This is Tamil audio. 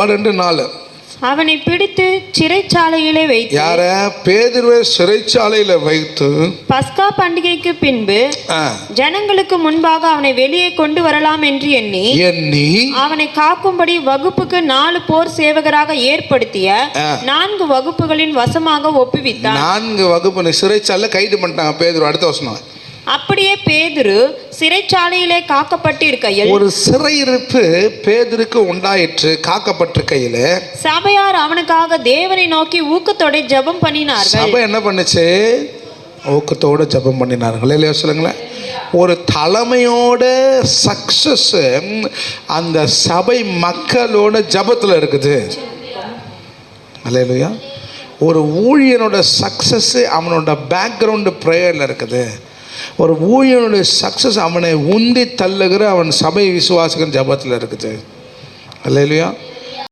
பன்னெண்டு நாலு அவனை பிடித்து சிறைச்சாலையிலே வைத்து யார? பேதுருவை சிறைச்சாலையில வைத்து. பஸ்கா பண்டிகைக்கு பின்பு ஜனங்களுக்கு முன்பாக அவனை வெளியே கொண்டு வரலாம் என்று எண்ணி எண்ணி அவனை காக்கும்படி வகுப்புக்கு நாலு போர் சேவகராக ஏற்படுத்திய. நான்கு வகுப்புகளின் வசமாக ஒப்புவித்தான். நான்கு வகுப்பு சிறைச்சாலையில் கைது பண்ணிட்டாங்க பேதுரு அடுத்த வசனம். அப்படியே பேதுரு சிறைச்சாலையிலே காக்கப்பட்டிருக்கையில் ஒரு சிறையிருப்பு பேதருக்கு உண்டாயிற்று காக்கப்பட்டிருக்கையில. சபையார் அவனுக்காக தேவனை நோக்கி ஊக்கத்தோட ஜெபம் பண்ணினார்கள். சபை என்ன பண்ணுச்சு? ஊக்கத்தோட ஜெபம் பண்ணினார்கள். இல்லையா சொல்லுங்களேன். ஒரு தலைமையோட சக்சஸ் அந்த சபை மக்களோட ஜபத்தில் இருக்குது. இல்லையா ஒரு ஊழியனோட சக்சஸ் அவனோட பேக்ரவுண்டு ப்ரேயரில் இருக்குது. ஒரு ஊழியனுடைய சக்ஸஸ் அவனை உந்தி தள்ளுகிற அவன் சபை விசுவாசிக்கிற ஜபத்தில் இருக்குது. இல்லையா